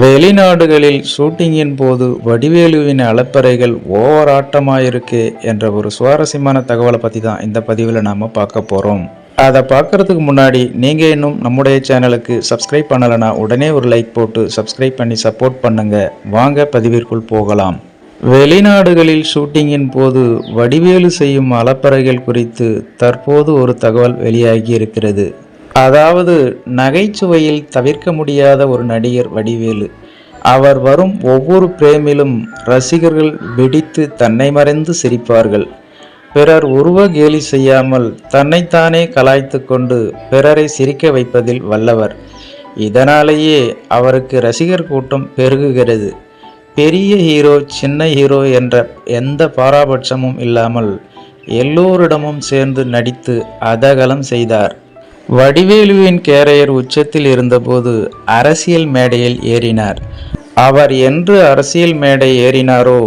வெளிநாடுகளில் ஷூட்டிங்கின் போது வடிவேலுவின் அலப்பறைகள் ஓவர் ஆட்டமாயிருக்கு என்ற ஒரு சுவாரஸ்யமான தகவலை பற்றி தான் இந்த பதிவில் நாம் பார்க்க போகிறோம் அதை பார்க்கறதுக்கு முன்னாடி நீங்கள் இன்னும் நம்முடைய சேனலுக்கு சப்ஸ்கிரைப் பண்ணலைன்னா உடனே ஒரு லைக் போட்டு சப்ஸ்கிரைப் பண்ணி சப்போர்ட் பண்ணுங்க. வாங்க பதிவிற்குள் போகலாம். வெளிநாடுகளில் ஷூட்டிங்கின் போது வடிவேலு செய்யும் அலப்பறைகள் குறித்து தற்போது ஒரு தகவல் வெளியாகி இருக்கிறது அதாவது நகைச்சுவையில் தவிர்க்க முடியாத ஒரு நடிகர் வடிவேலு. அவர் வரும் ஒவ்வொரு பிரேமிலும் ரசிகர்கள் வெடித்து தன்னை மறைந்து சிரிப்பார்கள். பிறர் உருவ கேலி செய்யாமல் தன்னைத்தானே கலாய்த்து கொண்டு பிறரை சிரிக்க வைப்பதில் வல்லவர். இதனாலேயே அவருக்கு ரசிகர் கூட்டம் பெருகுகிறது. பெரிய ஹீரோ சின்ன ஹீரோ என்ற எந்த பாராபட்சமும் இல்லாமல் எல்லோரிடமும் சேர்ந்து நடித்து அதகலம் செய்தார். வடிவேலுவின் கேரையர் உச்சத்தில் இருந்தபோது அரசியல் மேடையில் ஏறினார். அவர் என்று அரசியல் மேடை ஏறினாரோ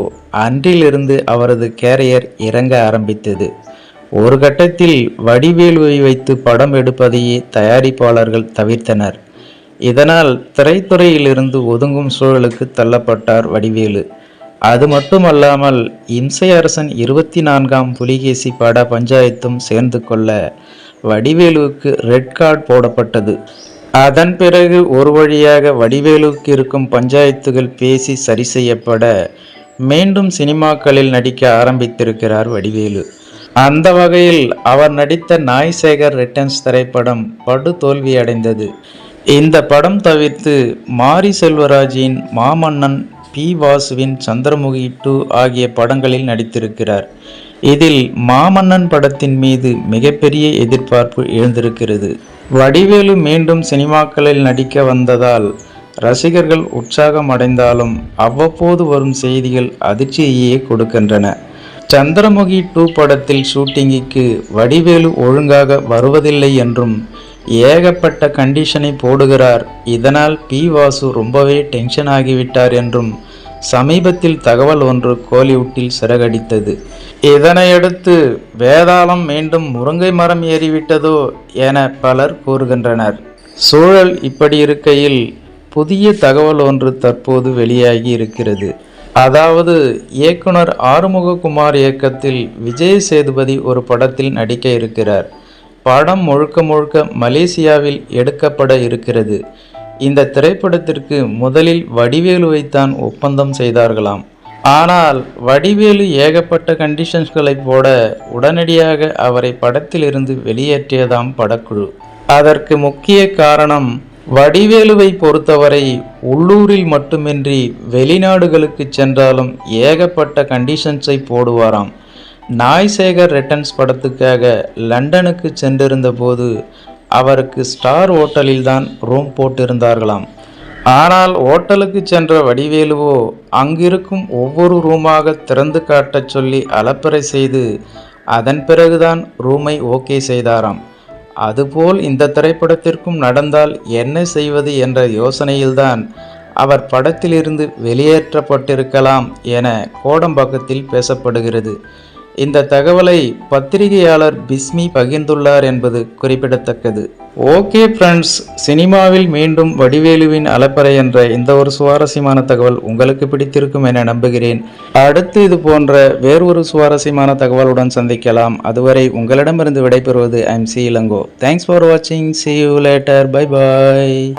அன்றிலிருந்து அவரது கேரியர் இறங்க ஆரம்பித்தது. ஒரு கட்டத்தில் வடிவேலுவை வைத்து படம் எடுப்பதையே தயாரிப்பாளர்கள் தவிர்த்தனர். இதனால் திரைத்துறையிலிருந்து ஒதுங்கும் சூழலுக்கு தள்ளப்பட்டார் வடிவேலு. அது மட்டுமல்லாமல் இம்சை அரசன் இருபத்தி நான்காம் புலிகேசி பட பஞ்சாயத்தும் சேர்ந்து கொள்ள வடிவேலுவுக்கு ரெட் கார்டு போடப்பட்டது. அதன் பிறகு ஒரு வழியாக வடிவேலுவுக்கு இருக்கும் பஞ்சாயத்துகள் பேசி சரி செய்யப்பட மீண்டும் சினிமாக்களில் நடிக்க ஆரம்பித்திருக்கிறார் வடிவேலு. அந்த வகையில் அவர் நடித்த நாய் சேகர் ரிட்டர்ன்ஸ் திரைப்படம் படு தோல்வியடைந்தது. இந்த படம் தவிர்த்து மாரி செல்வராஜின் மாமன்னன் பி வாசுவின் சந்திரமுகி டூ ஆகிய படங்களில் நடித்திருக்கிறார். இதில் மாமன்னன் படத்தின் மீது மிகப்பெரிய எதிர்பார்ப்பு எழுந்திருக்கிறது. வடிவேலு மீண்டும் சினிமாக்களில் நடிக்க வந்ததால் ரசிகர்கள் உற்சாகம் அடைந்தாலும் அவ்வப்போது வரும் செய்திகள் அதிர்ச்சியையே கொடுக்கின்றன. சந்திரமுகி டூ படத்தில் ஷூட்டிங்குக்கு வடிவேலு ஒழுங்காக வருவதில்லை என்றும் ஏகப்பட்ட கண்டிஷனை போடுகிறார். இதனால் பி வாசு ரொம்பவே டென்ஷன் ஆகிவிட்டார் என்றும் சமீபத்தில் தகவல் ஒன்று கோலிவுட்டில் சிறகடித்தது. இதனையடுத்து வேதாளம் மீண்டும் முருங்கை மரம் ஏறிவிட்டதோ என பலர் கூறுகின்றனர். சூழல் இப்படி இருக்கையில் புதிய தகவல் ஒன்று தற்போது வெளியாகி இருக்கிறது. அதாவது இயக்குனர் ஆறுமுககுமார் இயக்கத்தில் விஜய் சேதுபதி ஒரு படத்தில் நடிக்க இருக்கிறார். படம் முழுக்க முழுக்க மலேசியாவில் எடுக்கப்பட இருக்கிறது. இந்த திரைப்படத்திற்கு முதலில் வடிவேலுவைத்தான் ஒப்பந்தம் செய்தார்களாம். ஆனால் வடிவேலு ஏகப்பட்ட கண்டிஷன்ஸ்களை போட உடனடியாக அவரை படத்திலிருந்து வெளியேற்றியதாம் படக்குழு. அதற்கு முக்கிய காரணம் வடிவேலுவை பொறுத்தவரை உள்ளூரில் மட்டுமின்றி வெளிநாடுகளுக்கு சென்றாலும் ஏகப்பட்ட கண்டிஷன்ஸை போடுவாராம். நாய்சேகர் ரிட்டர்ன்ஸ் படத்துக்காக லண்டனுக்கு சென்றிருந்த போது அவருக்கு ஸ்டார் ஓட்டலில்தான் ரூம் போட்டிருந்தார்களாம். ஆனால் ஓட்டலுக்கு சென்ற வடிவேலுவோ அங்கிருக்கும் ஒவ்வொரு ரூமாக திறந்து காட்டச் சொல்லி அலப்பறை செய்து அதன் பிறகுதான் ரூமை ஓகே செய்தாராம். அதுபோல் இந்த திரைப்படத்திற்கும் நடந்தால் என்ன செய்வது என்ற யோசனையில்தான் அவர் படத்திலிருந்து வெளியேற்றப்பட்டிருக்கலாம் என கோடம்பாக்கத்தில் பேசப்படுகிறது. இந்த தகவலை பத்திரிகையாளர் பிஸ்மி பகிர்ந்துள்ளார் என்பது குறிப்பிடத்தக்கது. ஓகே ஃப்ரெண்ட்ஸ் சினிமாவில் மீண்டும் வடிவேலுவின் அலப்பறை என்ற இந்த ஒரு சுவாரஸ்யமான தகவல் உங்களுக்கு பிடித்திருக்கும் என நம்புகிறேன். அடுத்து இது போன்ற வேறொரு சுவாரஸ்யமான தகவலுடன் சந்திக்கலாம். அதுவரை உங்களிடமிருந்து விடைபெறுவது I'm C Ilango. Thanks for வாட்சிங் see you later bye bye